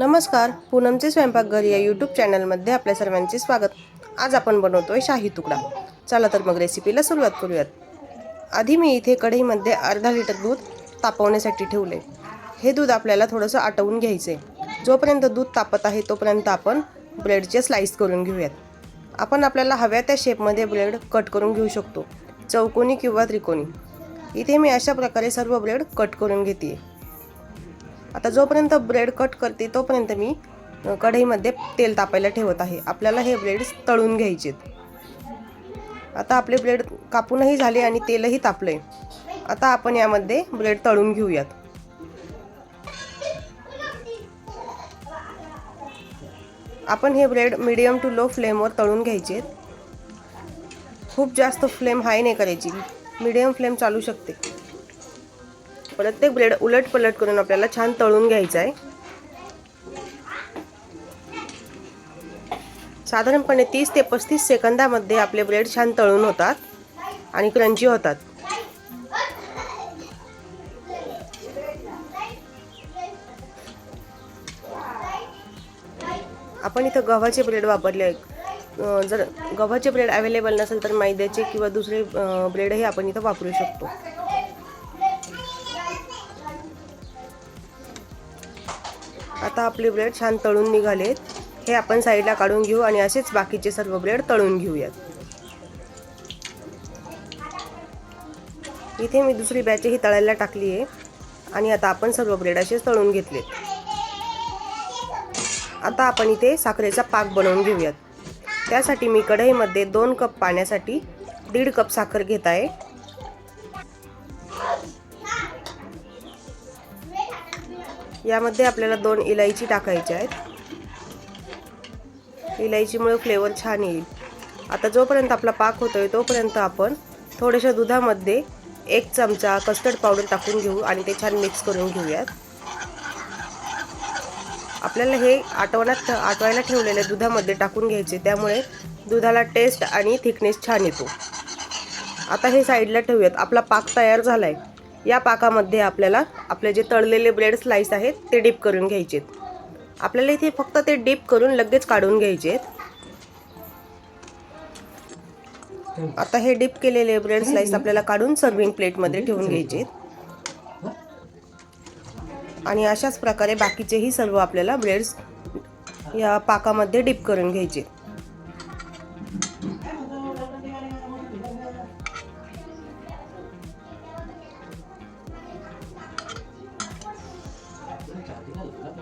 नमस्कार पूनमचे स्वयंपाकघर या यूट्यूब चॅनलमध्ये आपल्या सर्वांचे स्वागत. आज आपण बनवतो आहे शाही तुकडा. चला तर मग रेसिपीला सुरुवात करूयात. आधी मी इथे कढईमध्ये अर्धा लिटर दूध तापवण्यासाठी ठेवले. हे दूध आपल्याला थोडंसं आटवून घ्यायचे जोपर्यंत दूध तापत आहे तोपर्यंत आपण ब्रेडचे स्लाईस करून घेऊयात. आपण आपल्याला हव्या त्या शेपमध्ये ब्रेड कट करून घेऊ शकतो. चौकोनी किंवा त्रिकोणी. इथे मी अशा प्रकारे सर्व ब्रेड कट करून घेते आता जोपर्यंत ब्रेड कट करते तोपर्यंत मी कढईमध्ये तेल तापायला ठेवत आहे. आपल्याला हे ब्रेड तळून घ्यायचेत. आता आपले ब्रेड कापूनही झाले आणि तेलही तापले आता आपण यामध्ये ब्रेड तळून घेऊयात. आपण हे ब्रेड मीडियम टू लो फ्लेमवर तळून घ्यायचे खूप जास्त फ्लेम हाय नाही करायची. मीडियम फ्लेम चालू शकते. प्रत्येक ब्रेड उलट पलट करून आपल्याला छान तळून घ्यायचं आहे साधारणपणे तीस ते पस्तीस सेकंदामध्ये आपले ब्रेड छान तळून होतात आणि क्रंची होतात. आपण इथं गव्हाचे ब्रेड वापरले. आहेत जर गव्हाचे ब्रेड अवेलेबल नसेल तर मैद्याचे किंवा दुसरे ब्रेडही आपण इथं वापरू शकतो. आता आपले ब्रेड छान तळून निघालेत. हे आपण साईडला काढून घेऊ आणि असेच बाकीचे सर्व ब्रेड तळून घेऊयात. इथे मी दुसरी बॅचही तळायला टाकली आहे आणि आता आपण सर्व ब्रेड असेच तळून घेतले आता आपण इथे साखरेचा पाक बनवून घेऊयात. त्यासाठी मी कढईमध्ये दोन कप पाण्यासाठी दीड कप साखर घेत आहे. यामध्ये आपल्याला दोन इलायची टाकायच्या आहेत. इलायचीमुळे फ्लेवर छान येईल. आता जोपर्यंत आपला पाक होतोय तोपर्यंत आपण थोड्याशा दुधामध्ये एक चमचा कस्टर्ड पावडर टाकून घेऊ आणि ते छान मिक्स करून घेऊयात. आपल्याला हे आटवण्यात आटवायला ठेवलेल्या दुधामध्ये टाकून घ्यायचे त्यामुळे दुधाला टेस्ट आणि थिकनेस छान येतो. आता हे साईडला ठेवूयात. आपला पाक तयार झाला आहे या पाकामध्ये आपल्याला आपले जे तळलेले ब्रेड स्लाइस आहेत ते डीप करून घ्यायचेत आपल्याला इथे फक्त ते डीप करून लगेच काढून घ्यायचे आता हे डीप केलेले ब्रेड स्लाइस आपल्याला काढून सर्विंग प्लेटमध्ये ठेवून घ्यायचे आणि अशाच प्रकारे बाकीचेही सर्व आपल्याला ब्रेड्स या पाकामध्ये डीप करून घ्यायचे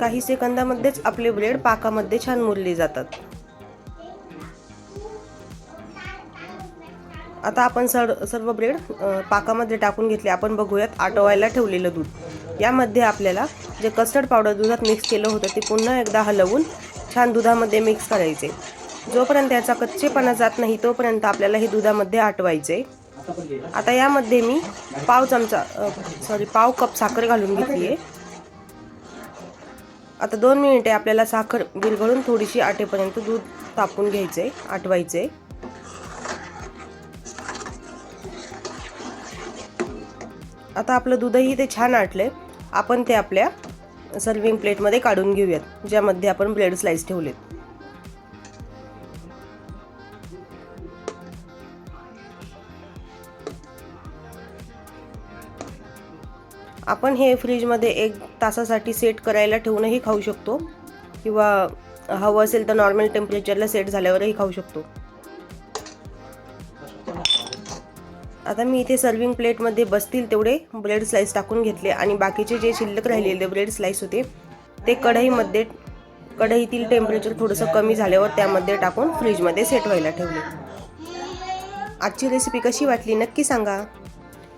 काही सेकंदामध्येच आपले ब्रेड पाकामध्ये छान मुरले जातात. आता आपण सर सर्व ब्रेड पाकामध्ये टाकून घेतले. आपण बघूयात आटवायला ठेवलेलं दूध. यामध्ये आपल्याला जे कस्टर्ड पावडर दुधात मिक्स केलं होतं ते पुन्हा एकदा हलवून छान दुधामध्ये मिक्स करायचे. जोपर्यंत याचा कच्चेपणा जात नाही तोपर्यंत आपल्याला हे दुधामध्ये आटवायचे. आता यामध्ये मी पाव चमचा सॉरी पाव कप साखर घालून घेतली आहे आता दोन मिनिटे आपल्याला साखर विरघळून थोडीशी आटेपर्यंत दूध तापून घ्यायचे आहे आता आपलं दूधही ते छान आटले आपण ते आपल्या सर्विंग प्लेटमध्ये काढून घेऊयात ज्यामध्ये आपण ब्रेड स्लाइस ठेवलेत. आपण हे फ्रीजमध्ये एक तासासाठी सेट करायला ठेवूनही खाऊ शकतो. किंवा हवं असेल तर नॉर्मल टेम्परेचरला सेट झाल्यावरही खाऊ शकतो. आता मी इथे सर्विंग प्लेटमध्ये बसतील तेवढे ब्रेड स्लाइस टाकून घेतले आणि बाकीचे जे शिल्लक राहिलेले ब्रेड स्लाइस होते ते कढईमध्ये कढईतील टेम्परेचर थोडंसं कमी झाल्यावर त्यामध्ये टाकून फ्रीजमध्ये सेट व्हायला ठेवले. आजची रेसिपी कशी वाटली नक्की सांगा.